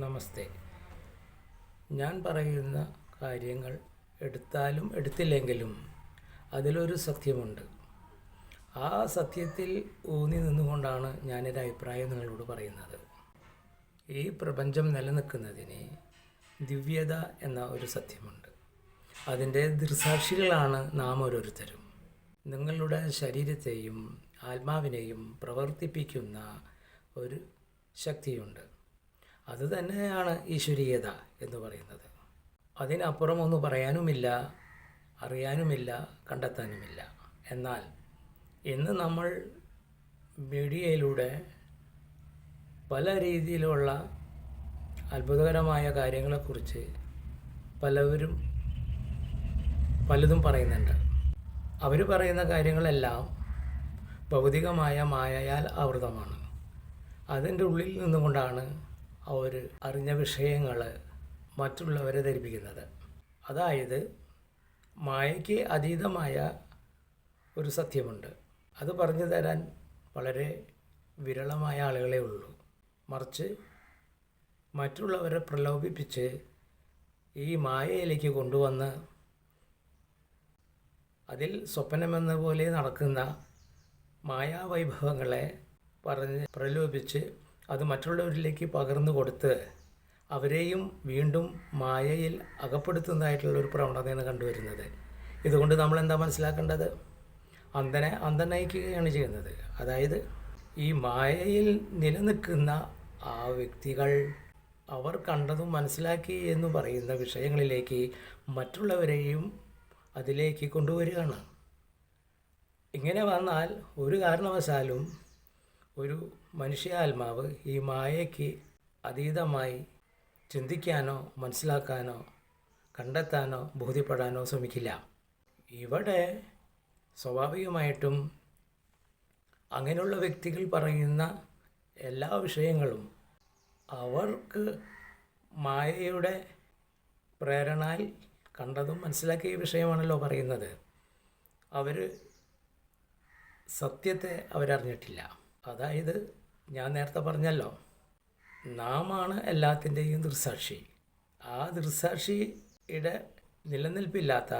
നമസ്തേ. ഞാൻ പറയുന്ന കാര്യങ്ങൾ എടുത്താലും എടുത്തില്ലെങ്കിലും അതിലൊരു സത്യമുണ്ട്. ആ സത്യത്തിൽ ഊന്നി നിന്നുകൊണ്ടാണ് ഞാനൊരു അഭിപ്രായം നിങ്ങളോട് പറയുന്നത്. ഈ പ്രപഞ്ചം നിലനിൽക്കുന്നതിന് ദിവ്യത എന്ന ഒരു സത്യമുണ്ട്. അതിന്റെ ദൃസാക്ഷികളാണ് നാം ഓരോരുത്തരും. നിങ്ങളുടെ ശരീരത്തെയും ആത്മാവിനെയും പ്രവർത്തിപ്പിക്കുന്ന ഒരു ശക്തിയുണ്ട്. അത് തന്നെയാണ് ഈശ്വരീയത എന്ന് പറയുന്നത്. അതിനപ്പുറം ഒന്നും പറയാനുമില്ല അറിയാനുമില്ല കണ്ടെത്താനുമില്ല. എന്നാൽ ഇന്ന് നമ്മൾ മീഡിയയിലൂടെ പല രീതിയിലുള്ള അത്ഭുതകരമായ കാര്യങ്ങളെക്കുറിച്ച് പലവരും പലതും പറയുന്നുണ്ട്. അവർ പറയുന്ന കാര്യങ്ങളെല്ലാം ഭൗതികമായ മായയാൽ ആവൃതമാണ്. അതിന്റെ ഉള്ളിൽ നിന്നുകൊണ്ടാണ് അവർ അറിഞ്ഞ വിഷയങ്ങൾ മറ്റുള്ളവരെ ധരിപ്പിക്കുന്നത്. അതായത് മായയ്ക്ക് അതീതമായ ഒരു സത്യമുണ്ട്. അത് പറഞ്ഞു തരാൻ വളരെ വിരളമായ ആളുകളെ ഉള്ളൂ. മറിച്ച് മറ്റുള്ളവരെ പ്രലോഭിപ്പിച്ച് ഈ മായയിലേക്ക് കൊണ്ടുവന്ന് അതിൽ സ്വപ്നമെന്ന പോലെ നടക്കുന്ന മായാവൈഭവങ്ങളെ പറഞ്ഞ് പ്രലോഭിപ്പിച്ച് അത് മറ്റുള്ളവരിലേക്ക് പകർന്നു കൊടുത്ത് അവരെയും വീണ്ടും മായയിൽ അകപ്പെടുത്തുന്നതായിട്ടുള്ള ഒരു പ്രവണതയാണ് കണ്ടുവരുന്നത്. ഇതുകൊണ്ട് നമ്മൾ എന്താ മനസ്സിലാക്കേണ്ടത്? അന്ധനെ അന്ധനയിക്കുകയാണ് ചെയ്യുന്നത്. അതായത് ഈ മായയിൽ നിലനിൽക്കുന്ന ആ വ്യക്തികൾ അവർ കണ്ടതും മനസ്സിലാക്കി എന്ന് പറയുന്ന വിഷയങ്ങളിലേക്ക് മറ്റുള്ളവരെയും അതിലേക്ക് കൊണ്ടുവരികയാണ്. ഇങ്ങനെ വന്നാൽ ഒരു കാരണവശാലും ഒരു മനുഷ്യാത്മാവ് ഈ മായയ്ക്ക് അതീതമായി ചിന്തിക്കാനോ മനസ്സിലാക്കാനോ കണ്ടെത്താനോ ബോധ്യപ്പെടാനോ ശ്രമിക്കില്ല. ഇവിടെ സ്വാഭാവികമായിട്ടും അങ്ങനെയുള്ള വ്യക്തികൾ പറയുന്ന എല്ലാ വിഷയങ്ങളും അവർക്ക് മായയുടെ പ്രേരണയിൽ കണ്ടതും മനസ്സിലാക്കിയ വിഷയമാണല്ലോ പറയുന്നത്. അവർ സത്യത്തെ അവരറിഞ്ഞിട്ടില്ല. അതായത് ഞാൻ നേരത്തെ പറഞ്ഞല്ലോ നാമാണ് എല്ലാത്തിന്റെയും ദൃസാക്ഷി ആ ദൃസാക്ഷിയുടെ നിലനിൽപ്പില്ലാത്ത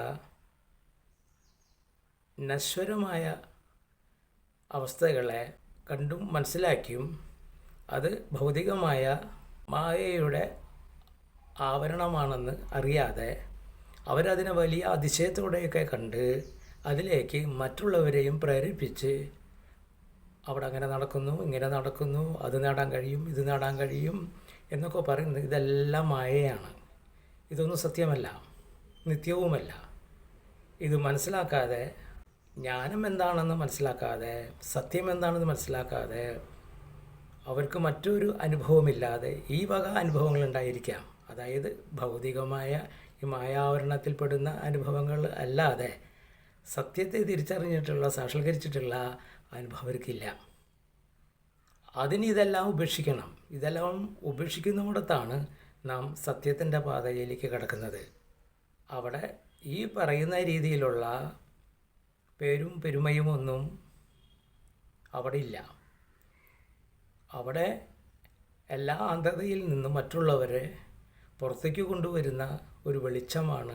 നശ്വരമായ അവസ്ഥകളെ കണ്ടും മനസ്സിലാക്കിയും അത് ഭൗതികമായ മായയുടെ ആവരണമാണെന്ന് അറിയാതെ അവരതിനെ വലിയ അതിശയത്തോടെയൊക്കെ കണ്ട് അതിലേക്ക് മറ്റുള്ളവരെയും പ്രേരിപ്പിച്ച് അവിടെ അങ്ങനെ നടക്കുന്നു ഇങ്ങനെ നടക്കുന്നു അത് നേടാൻ കഴിയും ഇത് നേടാൻ കഴിയും എന്നൊക്കെ പറയുന്നത് ഇതെല്ലാം മായയാണ് ഇതൊന്നും സത്യമല്ല നിത്യവുമല്ല. ഇത് മനസ്സിലാക്കാതെ ജ്ഞാനം എന്താണെന്ന് മനസ്സിലാക്കാതെ സത്യം എന്താണെന്ന് മനസ്സിലാക്കാതെ അവർക്ക് മറ്റൊരു അനുഭവമില്ലാതെ ഈ വക അനുഭവങ്ങൾ ഉണ്ടായിരിക്കാം. അതായത് ഭൗതികമായ ഈ മായാവരണത്തിൽപ്പെടുന്ന അനുഭവങ്ങൾ അല്ലാതെ സത്യത്തെ തിരിച്ചറിഞ്ഞിട്ടുള്ള സാക്ഷാത്കരിച്ചിട്ടുള്ള അനുഭവം അവർക്കില്ല അതിന് ഇതെല്ലാം ഉപേക്ഷിക്കണം. ഇതെല്ലാം ഉപേക്ഷിക്കുന്നിടത്താണ് നാം സത്യത്തിന്റെ പാതയിലേക്ക് കിടക്കുന്നത്. അവിടെ ഈ പറയുന്ന രീതിയിലുള്ള പേരും പെരുമയും ഒന്നും അവിടെ ഇല്ല അവിടെ എല്ലാ അന്ധതയിൽ നിന്നും മറ്റുള്ളവരെ പുറത്തേക്ക് കൊണ്ടുവരുന്ന ഒരു വെളിച്ചമാണ്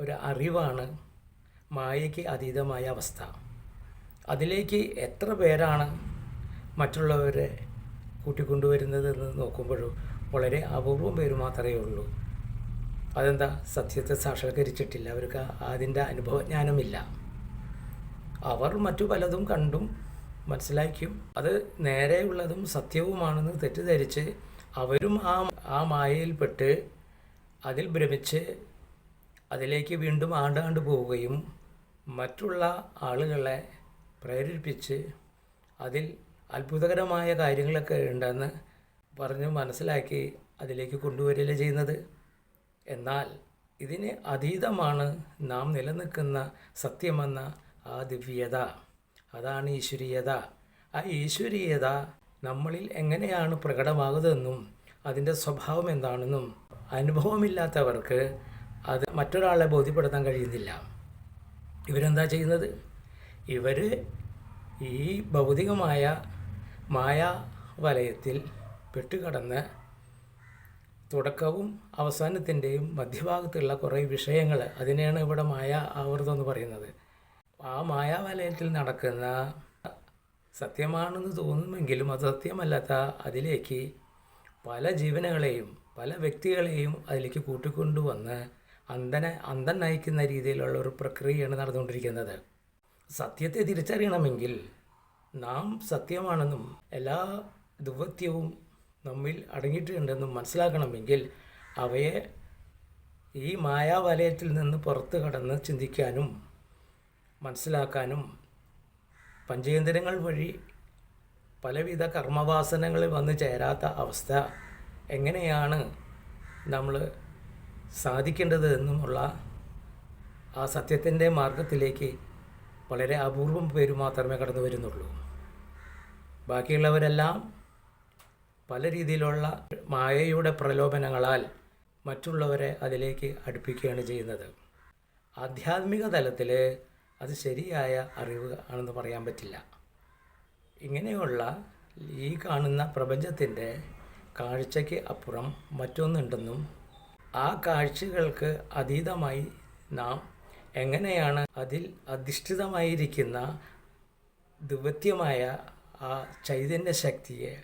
ഒരു അറിവാണ് മായയ്ക്ക് അതീതമായ അവസ്ഥ. അതിലേക്ക് എത്ര പേരാണ് മറ്റുള്ളവരെ കൂട്ടിക്കൊണ്ടുവരുന്നതെന്ന് നോക്കുമ്പോഴും വളരെ അപൂർവം പേര് മാത്രമേ ഉള്ളൂ. അതെന്താ? സത്യത്തെ സാക്ഷാത്കരിച്ചിട്ടില്ല. അവർക്ക് അതിന്റെ അനുഭവജ്ഞാനമില്ല. അവർ മറ്റു പലതും കണ്ടും മനസ്സിലാക്കിയും അത് നേരെയുള്ളതും സത്യവുമാണെന്ന് തെറ്റിദ്ധരിച്ച് അവരും ആ ആ മായയിൽപ്പെട്ട് അതിൽ ഭ്രമിച്ച് അതിലേക്ക് വീണ്ടും ആണ്ടാണ്ട് പോവുകയും മറ്റുള്ള ആളുകളെ പ്രേരിപ്പിച്ച് അതിൽ അത്ഭുതകരമായ കാര്യങ്ങളൊക്കെ ഉണ്ടെന്ന് പറഞ്ഞ് മനസ്സിലാക്കി അതിലേക്ക് കൊണ്ടുവരികയല്ലേ ചെയ്യുന്നത്. എന്നാൽ ഇതിന് അതീതമാണ് നാം നിലനിൽക്കുന്ന സത്യമെന്ന ആ ദിവ്യത. അതാണ് ഈശ്വരീയത. ആ ഈശ്വരീയത നമ്മളിൽ എങ്ങനെയാണ് പ്രകടമാകുന്നതെന്നും അതിന്റെ സ്വഭാവം എന്താണെന്നും അനുഭവമില്ലാത്തവർക്ക് അത് മറ്റൊരാളെ ബോധ്യപ്പെടുത്താൻ കഴിയുന്നില്ല. ഇവരെന്താ ചെയ്യുന്നത്? ഇവർ ഈ ഭൗതികമായ മായ വലയത്തിൽ പെട്ടുകടന്ന് തുടക്കവും അവസാനത്തിന്റെയും മധ്യഭാഗത്തുള്ള കുറേ വിഷയങ്ങൾ അതിനെയാണ് ഇവിടെ മായ ആവൃതം എന്ന് പറയുന്നത്. ആ മായാവലയത്തിൽ നടക്കുന്ന സത്യമാണെന്ന് തോന്നുമെങ്കിലും അത് സത്യമല്ലാത്ത അതിലേക്ക് പല ജീവനുകളെയും പല വ്യക്തികളെയും അതിലേക്ക് കൂട്ടിക്കൊണ്ടുവന്ന് അന്ധനെ അന്ധൻ നയിക്കുന്ന രീതിയിലുള്ള ഒരു പ്രക്രിയയാണ് നടന്നുകൊണ്ടിരിക്കുന്നത്. സത്യത്തെ തിരിച്ചറിയണമെങ്കിൽ നാം സത്യമാണെന്നും എല്ലാ ദുവത്യവും നമ്മിൽ അടങ്ങിയിട്ടുണ്ടെന്നും മനസ്സിലാക്കണമെങ്കിൽ അവയെ ഈ മായാവലയത്തിൽ നിന്ന് പുറത്തു കടന്ന് ചിന്തിക്കാനും മനസ്സിലാക്കാനും പഞ്ചേന്ദ്രങ്ങൾ വഴി പലവിധ കർമ്മവാസനകളിൽ വന്നു ചേരാത്ത അവസ്ഥ എങ്ങനെയാണ് നമ്മൾ സാധിക്കേണ്ടത് എന്നുമുള്ള ആ സത്യത്തിന്റെ മാർഗത്തിലേക്ക് വളരെ അപൂർവം പേര് മാത്രമേ കടന്നു വരുന്നുള്ളൂ. ബാക്കിയുള്ളവരെല്ലാം പല രീതിയിലുള്ള മായയുടെ പ്രലോഭനങ്ങളാൽ മറ്റുള്ളവരെ അതിലേക്ക് അടുപ്പിക്കുകയാണ് ചെയ്യുന്നത്. ആധ്യാത്മിക തലത്തിൽ അത് ശരിയായ അറിവ് ആണെന്ന് പറയാൻ പറ്റില്ല. ഇങ്ങനെയുള്ള ഈ കാണുന്ന പ്രപഞ്ചത്തിന്റെ കാഴ്ചയ്ക്ക് അപ്പുറം മറ്റൊന്നുണ്ടെന്നും ആ കാഴ്ചകൾക്ക് അതീതമായി നാം എങ്ങനെയാണ് അതിൽ അധിഷ്ഠിതമായിരിക്കുന്ന ദിവത്യമായ ആ ചൈതന്യ ശക്തിയെ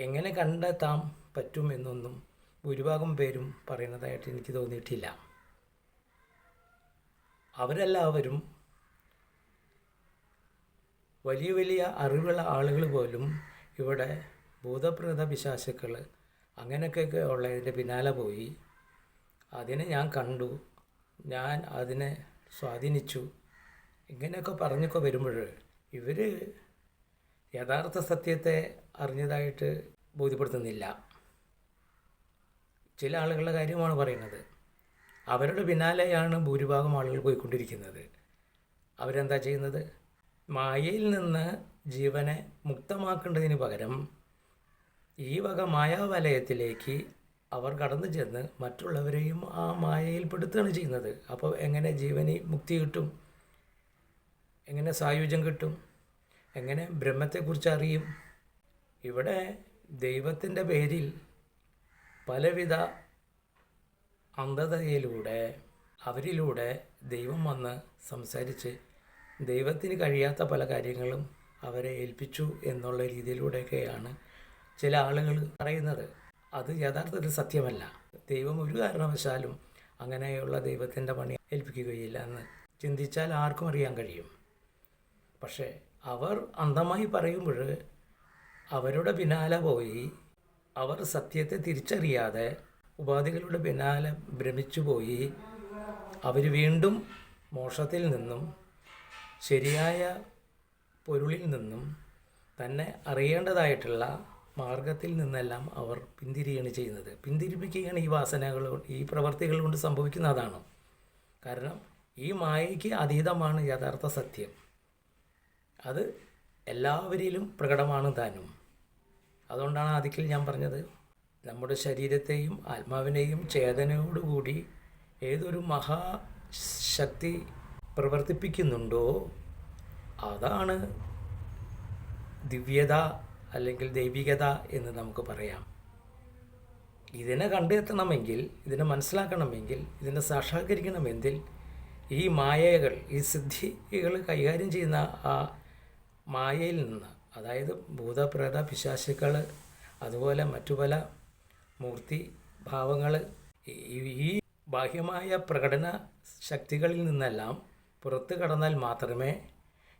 എങ്ങനെ കണ്ടെത്താൻ പറ്റുമെന്നൊന്നും ഭൂരിഭാഗം പേരും പറയുന്നതായിട്ട് എനിക്ക് തോന്നിയിട്ടില്ല. അവരെല്ലാവരും വലിയ വലിയ അറിവുള്ള ആളുകൾ പോലും ഇവിടെ ഭൂതപ്രേത പിശാശുക്കൾ അങ്ങനെയൊക്കെ ഉള്ളതിന്റെ പിന്നാലെ പോയി. അതിനെ ഞാൻ കണ്ടു. ഞാൻ അതിനെ സ്വാധീനിച്ചു. ഇങ്ങനെയൊക്കെ പറഞ്ഞൊക്കെ വരുമ്പോൾ ഇവർ യഥാർത്ഥ സത്യത്തെ അറിഞ്ഞതായിട്ട് ബോധ്യപ്പെടുത്തുന്നില്ല. ചില ആളുകളുടെ കാര്യമാണ് പറയുന്നത്. അവരുടെ പിന്നാലെയാണ് ഭൂരിഭാഗം ആളുകൾ പോയിക്കൊണ്ടിരിക്കുന്നത്. അവരെന്താ ചെയ്യുന്നത്? മായയിൽ നിന്ന് ജീവനെ മുക്തമാക്കേണ്ടതിന് പകരം ഈ വക മായാവലയത്തിലേക്ക് അവർ കടന്നു ചെന്ന് മറ്റുള്ളവരെയും ആ മായയിൽപ്പെടുത്തുകയാണ് ചെയ്യുന്നത്. അപ്പോൾ എങ്ങനെ ജീവന് മുക്തി കിട്ടും? എങ്ങനെ സായുജ്യം കിട്ടും? എങ്ങനെ ബ്രഹ്മത്തെക്കുറിച്ച് അറിയും? ഇവിടെ ദൈവത്തിന്റെ പേരിൽ പലവിധ അന്ധതയിലൂടെ അവരിലൂടെ ദൈവം വന്ന് സംസാരിച്ച് ദൈവത്തിന് കഴിയാത്ത പല കാര്യങ്ങളും അവരെ ഏൽപ്പിച്ചു എന്നുള്ള രീതിയിലൂടെയൊക്കെയാണ് ചില ആളുകൾ പറയുന്നത്. അത് യഥാർത്ഥത്തിൽ സത്യമല്ല. ദൈവം ഒരു കാരണവശാലും അങ്ങനെയുള്ള ദൈവത്തിന്റെ പണി ഏൽപ്പിക്കുകയില്ല എന്ന് ചിന്തിച്ചാൽ ആർക്കും അറിയാൻ കഴിയും. പക്ഷേ അവർ അന്ധമായി പറയുമ്പോൾ അവരുടെ പിന്നാലെ പോയി അവർ സത്യത്തെ തിരിച്ചറിയാതെ ഉപാധികളുടെ പിന്നാലെ ഭ്രമിച്ചു പോയി അവർ വീണ്ടും മോഷത്തിൽ നിന്നും ശരിയായ പൊരുളിൽ നിന്നും തന്നെ അറിയേണ്ടതായിട്ടുള്ള മാർഗത്തിൽ നിന്നെല്ലാം അവർ പിന്തിരിയാണ് ചെയ്യുന്നത്. പിന്തിരിപ്പിക്കുകയാണ് ഈ വാസനകൾ ഈ പ്രവർത്തികൾ കൊണ്ട് സംഭവിക്കുന്നതാണ് കാരണം ഈ മായയ്ക്ക് അതീതമാണ് യഥാർത്ഥ സത്യം. അത് എല്ലാവരിലും പ്രകടമാണ് താനും. അതുകൊണ്ടാണ് ആദ്യത്തിൽ ഞാൻ പറഞ്ഞത് നമ്മുടെ ശരീരത്തെയും ആത്മാവിനെയും ചേതനയോടുകൂടി ഏതൊരു മഹാശക്തി പ്രവർത്തിപ്പിക്കുന്നുണ്ടോ അതാണ് ദിവ്യത അല്ലെങ്കിൽ ദൈവികത എന്ന് നമുക്ക് പറയാം. ഇതിനെ കണ്ടെത്തണമെങ്കിൽ ഇതിനെ മനസ്സിലാക്കണമെങ്കിൽ ഇതിനെ സാക്ഷാത്കരിക്കണമെങ്കിൽ ഈ മായകൾ ഈ സിദ്ധികൾ കൈകാര്യം ചെയ്യുന്ന ആ മായയിൽ നിന്ന് അതായത് ഭൂതപ്രേത പിശാശുക്കൾ അതുപോലെ മറ്റു പല മൂർത്തി ഭാവങ്ങൾ ഈ ബാഹ്യമായ പ്രകടന ശക്തികളിൽ നിന്നെല്ലാം പുറത്തു കടന്നാൽ മാത്രമേ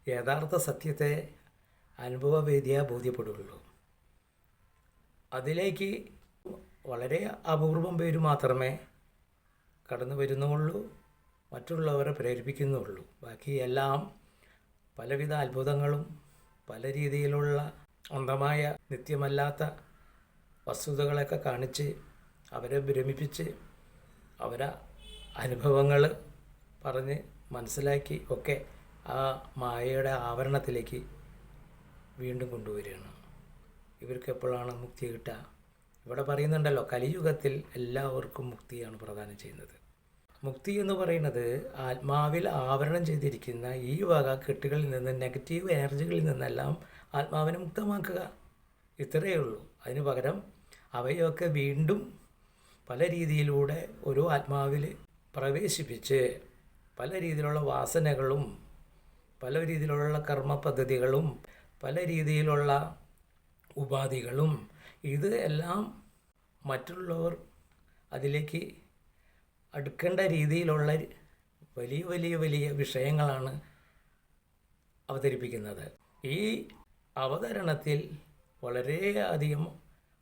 യഥാർത്ഥ സത്യത്തെ അനുഭവവേദിയ ബോധ്യപ്പെടുകയുള്ളൂ അതിലേക്ക് വളരെ അപൂർവം പേര് മാത്രമേ കടന്നു വരുന്നുള്ളൂ മറ്റുള്ളവരെ പ്രേരിപ്പിക്കുന്നുള്ളൂ. ബാക്കി എല്ലാം പലവിധ അത്ഭുതങ്ങളും പല രീതിയിലുള്ള അന്ധമായ നിത്യമല്ലാത്ത വസ്തുതകളൊക്കെ കാണിച്ച് അവരെ ഭ്രമിപ്പിച്ച് അവരെ അനുഭവങ്ങൾ പറഞ്ഞ് മനസ്സിലാക്കി ഒക്കെ ആ മായയുടെ ആവരണത്തിലേക്ക് വീണ്ടും കൊണ്ടുവരികയാണ്. ഇവർക്ക് എപ്പോഴാണ് മുക്തി കിട്ടുക? ഇവിടെ പറയുന്നുണ്ടല്ലോ കലിയുഗത്തിൽ എല്ലാവർക്കും മുക്തിയാണ് പ്രദാനം ചെയ്യുന്നത്. മുക്തി എന്ന് പറയുന്നത് ആത്മാവിൽ ആവരണം ചെയ്തിരിക്കുന്ന ഈ വക കെട്ടുകളിൽ നിന്ന് നെഗറ്റീവ് എനർജികളിൽ നിന്നെല്ലാം ആത്മാവിനെ മുക്തമാക്കുക. ഇത്രയേ ഉള്ളൂ. അതിന് പകരം അവയൊക്കെ വീണ്ടും പല രീതിയിലൂടെ ഒരു ആത്മാവിൽ പ്രവേശിപ്പിച്ച് പല രീതിയിലുള്ള വാസനകളും പല രീതിയിലുള്ള കർമ്മ പദ്ധതികളും പല രീതിയിലുള്ള ഉപാധികളും. ഇത് എല്ലാം മറ്റുള്ളവർ അതിലേക്ക് അടുക്കേണ്ട രീതിയിലുള്ള വലിയ വലിയ വലിയ വിഷയങ്ങളാണ് അവതരിപ്പിക്കുന്നത്. ഈ അവതരണത്തിൽ വളരെയധികം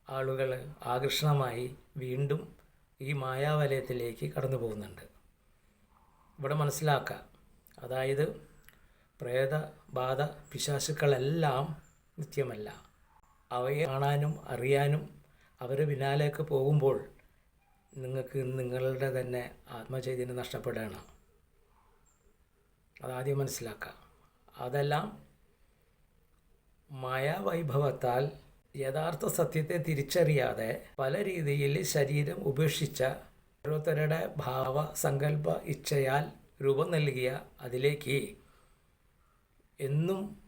ആളുകൾ ആകർഷണമായി വീണ്ടും ഈ മായാവലയത്തിലേക്ക് കടന്നു പോകുന്നുണ്ട് ഇവിടെ മനസ്സിലാക്കുക. അതായത് പ്രേത ബാധ പിശാസുക്കളെല്ലാം നിത്യമല്ല. അവയെ കാണാനും അറിയാനും അവരെ പിന്നാലേക്ക് പോകുമ്പോൾ നിങ്ങൾക്ക് നിങ്ങളുടെ തന്നെ ആത്മചൈതന്യം നഷ്ടപ്പെടുകയാണ്. അതാദ്യം മനസ്സിലാക്കുക. അതെല്ലാം മായാവൈഭവത്താൽ യഥാർത്ഥ സത്യത്തെ തിരിച്ചറിയാതെ പല രീതിയിൽ ശരീരം ഉപേക്ഷിച്ച ഓരോരുത്തരുടെ ഭാവ സങ്കല്പ ഇച്ഛയാൽ രൂപം നൽകിയ അതിലേക്ക് എന്നും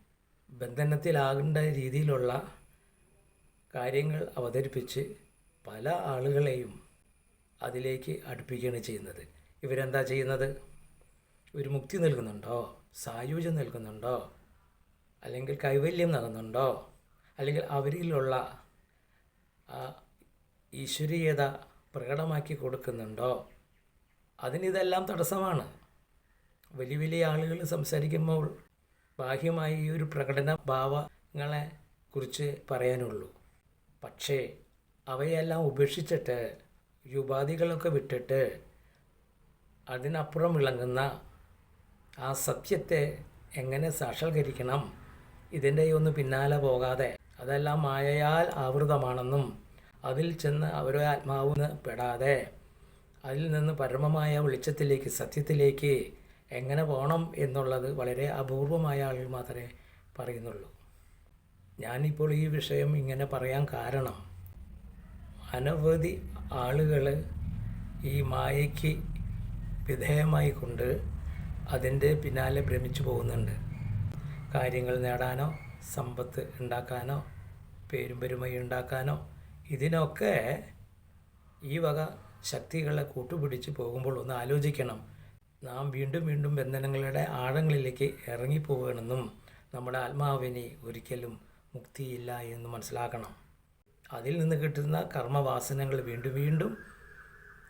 ബന്ധനത്തിലാകേണ്ട രീതിയിലുള്ള കാര്യങ്ങൾ അവതരിപ്പിച്ച് പല ആളുകളെയും അതിലേക്ക് അടുപ്പിക്കുകയാണ് ചെയ്യുന്നത്. ഇവരെന്താ ചെയ്യുന്നത്? ഒരു മുക്തി നൽകുന്നുണ്ടോ? സായുജ്യം നൽകുന്നുണ്ടോ? അല്ലെങ്കിൽ കൈവല്യം നൽകുന്നുണ്ടോ? അല്ലെങ്കിൽ അവരിലുള്ള ഈശ്വരീയത പ്രകടമാക്കി കൊടുക്കുന്നുണ്ടോ? അതിനിതെല്ലാം തടസ്സമാണ്. വലിയ വലിയ ആളുകൾ സംസാരിക്കുമ്പോൾ ബാഹ്യമായി ഈ ഒരു പ്രകടന ഭാവങ്ങളെ കുറിച്ച് പറയാനുള്ളൂ. പക്ഷേ അവയെല്ലാം ഉപേക്ഷിച്ചിട്ട് ഈ ഉപാധികളൊക്കെ വിട്ടിട്ട് അതിനപ്പുറം വിളങ്ങുന്ന ആ സത്യത്തെ എങ്ങനെ സാക്ഷാത്കരിക്കണം? ഇതിന്റെ ഒന്ന് പിന്നാലെ പോകാതെ അതെല്ലാം മായയാൽ ആവൃതമാണെന്നും അതിൽ ചെന്ന് അവരെ ആത്മാവിന് പെടാതെ അതിൽ നിന്ന് പരമമായ വെളിച്ചത്തിലേക്ക് സത്യത്തിലേക്ക് എങ്ങനെ പോകണം എന്നുള്ളത് വളരെ അപൂർവമായ ആളുകൾ മാത്രമേ പറയുന്നുള്ളൂ. ഞാനിപ്പോൾ ഈ വിഷയം ഇങ്ങനെ പറയാൻ കാരണം അനവധി ആളുകൾ ഈ മായയ്ക്ക് വിധേയമായി കൊണ്ട് അതിന്റെ പിന്നാലെ ഭ്രമിച്ചു പോകുന്നുണ്ട്. കാര്യങ്ങൾ നേടാനോ സമ്പത്ത് ഉണ്ടാക്കാനോ പേരും പെരുമയും ഉണ്ടാക്കാനോ ഇതിനൊക്കെ ഈ വക ശക്തികളെ കൂട്ടുപിടിച്ച് പോകുമ്പോൾ ഒന്ന് ആലോചിക്കണം. നാം വീണ്ടും വീണ്ടും ബന്ധനങ്ങളുടെ ആഴങ്ങളിലേക്ക് ഇറങ്ങിപ്പോവുകയാണെന്നും നമ്മുടെ ആത്മാവിനെ ഒരിക്കലും മുക്തിയില്ല എന്ന് മനസ്സിലാക്കണം. അതിൽ നിന്ന് കിട്ടുന്ന കർമ്മവാസനകൾ വീണ്ടും വീണ്ടും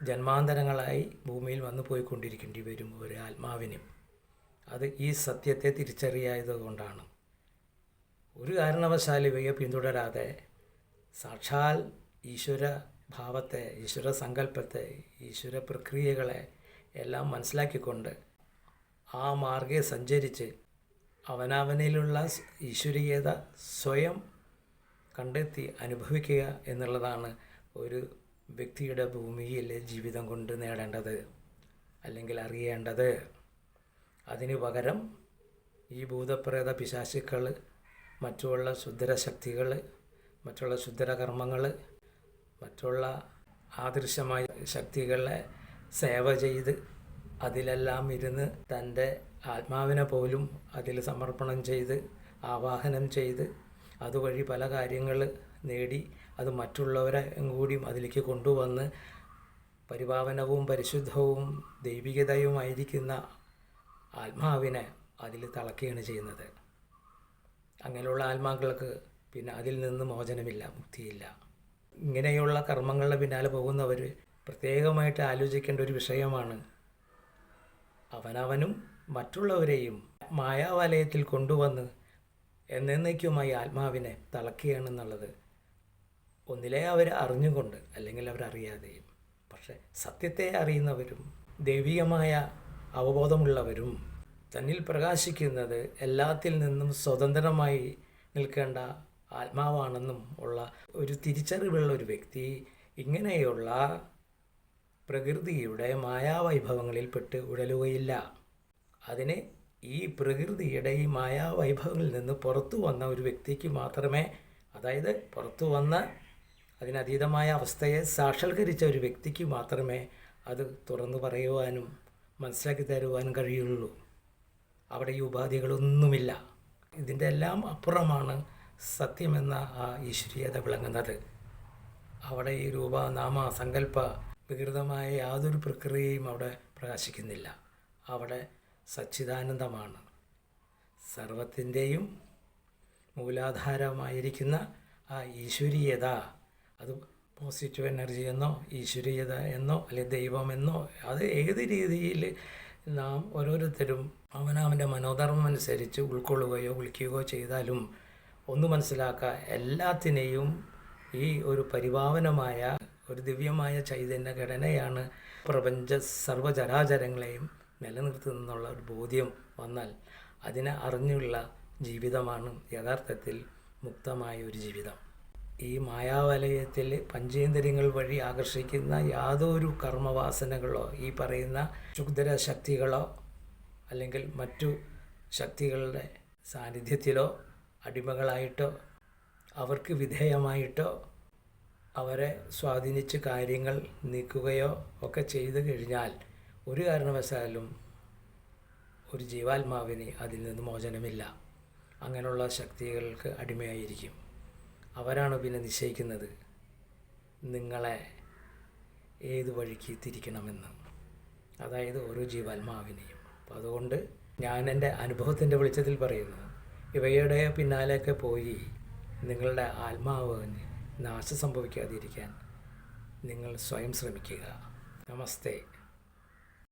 ജന്മാന്തരങ്ങളായി ഭൂമിയിൽ വന്നു പോയിക്കൊണ്ടിരിക്കേണ്ടി വരും ഒരു ആത്മാവിനും. അത് ഈ സത്യത്തെ തിരിച്ചറിയായത് കൊണ്ടാണ്. ഒരു കാരണവശാലും ഇവയെ പിന്തുടരാതെ സാക്ഷാൽ ഈശ്വര ഭാവത്തെ ഈശ്വര സങ്കല്പത്തെ ഈശ്വര പ്രക്രിയകളെ എല്ലാം മനസ്സിലാക്കിക്കൊണ്ട് ആ മാർഗെ സഞ്ചരിച്ച് അവനവനിലുള്ള ഈശ്വരീയത സ്വയം കണ്ടെത്തി അനുഭവിക്കുക എന്നുള്ളതാണ് ഒരു വ്യക്തിയുടെ ഭൂമിയിൽ ജീവിതം കൊണ്ട് നേടേണ്ടത് അല്ലെങ്കിൽ അറിയേണ്ടത്. അതിന് പകരം ഈ ഭൂതപ്രേത പിശാശുക്കൾ മറ്റുള്ള ശുദ്ധര ശക്തികൾ മറ്റുള്ള ശുദ്ധര കർമ്മങ്ങൾ മറ്റുള്ള ആദൃശ്യമായ ശക്തികളെ സേവ ചെയ്ത് അതിലെല്ലാം ഇരുന്ന് തന്റെ ആത്മാവിനെ പോലും അതിൽ സമർപ്പണം ചെയ്ത് ആവാഹനം ചെയ്ത് അതുവഴി പല കാര്യങ്ങൾ നേടി അത് മറ്റുള്ളവരെ കൂടിയും അതിലേക്ക് കൊണ്ടുവന്ന് പരിപാവനവും പരിശുദ്ധവും ദൈവികതയുമായിരിക്കുന്ന ആത്മാവിനെ അതിൽ തളക്കുകയാണ് ചെയ്യുന്നത്. അങ്ങനെയുള്ള ആത്മാക്കൾക്ക് പിന്നെ അതിൽ നിന്ന് മോചനമില്ല മുക്തിയില്ല. ഇങ്ങനെയുള്ള കർമ്മങ്ങളുടെ പിന്നാലെ പോകുന്നവർ പ്രത്യേകമായിട്ട് ആലോചിക്കേണ്ട ഒരു വിഷയമാണ്. അവനവനും മറ്റുള്ളവരെയും മായാവലയത്തിൽ കൊണ്ടുവന്ന് എന്നേക്കുമായി ആത്മാവിനെ തളക്കുകയാണെന്നുള്ളത് ഒന്നിലേ അവർ അറിഞ്ഞുകൊണ്ട് അല്ലെങ്കിൽ അവരറിയാതെയും പക്ഷെ സത്യത്തെ അറിയുന്നവരും ദൈവികമായ അവബോധമുള്ളവരും തന്നിൽ പ്രകാശിക്കുന്നത് എല്ലാത്തിൽ നിന്നും സ്വതന്ത്രമായി നിൽക്കേണ്ട ആത്മാവാണെന്നും ഉള്ള ഒരു തിരിച്ചറിവുള്ള ഒരു വ്യക്തി ഇങ്ങനെയുള്ള പ്രകൃതിയുടെ മായാവൈഭവങ്ങളിൽപ്പെട്ട് ഉടലുകയില്ല അതിന് ഈ പ്രകൃതിയുടെ ഈ മായാവൈഭവങ്ങളിൽ നിന്ന് പുറത്തു വന്ന ഒരു വ്യക്തിക്ക് മാത്രമേ അതായത് പുറത്തു വന്ന അതിനതീതമായ അവസ്ഥയെ സാക്ഷാത്കരിച്ച ഒരു വ്യക്തിക്ക് മാത്രമേ അത് തുറന്നു പറയുവാനും മനസ്സിലാക്കി തരുവാനും കഴിയുള്ളൂ. അവിടെ ഈ ഉപാധികളൊന്നുമില്ല. ഇതിന്റെ എല്ലാം അപ്പുറമാണ് സത്യമെന്ന ആ ഈശ്വരീയത വിളങ്ങുന്നത്. അവിടെ ഈ രൂപ നാമ സങ്കല്പ വികൃതമായ യാതൊരു പ്രക്രിയയും അവിടെ പ്രകാശിക്കുന്നില്ല. അവിടെ സച്ചിദാനന്ദമാണ്. സർവത്തിന്റെയും മൂലാധാരമായിരിക്കുന്ന ആ ഈശ്വരീയത അത് പോസിറ്റീവ് എനർജി എന്നോ ഈശ്വരീയത എന്നോ അല്ലെങ്കിൽ ദൈവമെന്നോ അത് ഏത് രീതിയിൽ നാം ഓരോരുത്തരും അവനവന്റെ മനോധർമ്മം അനുസരിച്ച് ഉൾക്കൊള്ളുകയോ വിളിക്കുകയോ ചെയ്താലും ഒന്ന് മനസ്സിലാക്കുക എല്ലാത്തിനെയും ഈ ഒരു പരിഭാവനമായ ഒരു ദിവ്യമായ ചൈതന്യ ഘടനയാണ് പ്രപഞ്ച സർവചരാചരങ്ങളെയും നിലനിർത്തുന്നുള്ള ഒരു ബോധ്യം വന്നാൽ അതിനെ അറിഞ്ഞുള്ള ജീവിതമാണ് യഥാർത്ഥത്തിൽ മുക്തമായ ഒരു ജീവിതം. ഈ മായാവലയത്തിൽ പഞ്ചേന്ദ്രിയങ്ങൾ വഴി ആകർഷിക്കുന്ന യാതൊരു കർമ്മവാസനകളോ ഈ പറയുന്ന ക്ഷുദ്ര ശക്തികളോ അല്ലെങ്കിൽ മറ്റു ശക്തികളുടെ സാന്നിധ്യത്തിലോ അടിമകളായിട്ടോ അവർക്ക് വിധേയമായിട്ടോ അവരെ സ്വാധീനിച്ച് കാര്യങ്ങൾ നീക്കുകയോ ഒക്കെ ചെയ്തു കഴിഞ്ഞാൽ ഒരു കാരണവശാലും ഒരു ജീവാത്മാവിന് അതിൽ നിന്ന് മോചനമില്ല. അങ്ങനെയുള്ള ശക്തികൾക്ക് അടിമയായിരിക്കും. അവരാണ് പിന്നെ നിശ്ചയിക്കുന്നത് നിങ്ങളെ ഏത് വഴിക്ക് തിരിക്കണമെന്ന്. അതായത് ഓരോ ജീവാത്മാവിനെയും. അപ്പം അതുകൊണ്ട് ഞാൻ എന്റെ അനുഭവത്തിന്റെ വെളിച്ചത്തിൽ പറയുന്നു ഇവയുടെ പിന്നാലെയൊക്കെ പോയി നിങ്ങളുടെ ആത്മാവിന് നാശം സംഭവിക്കാതിരിക്കാൻ നിങ്ങൾ സ്വയം ശ്രമിക്കുക. നമസ്തേ.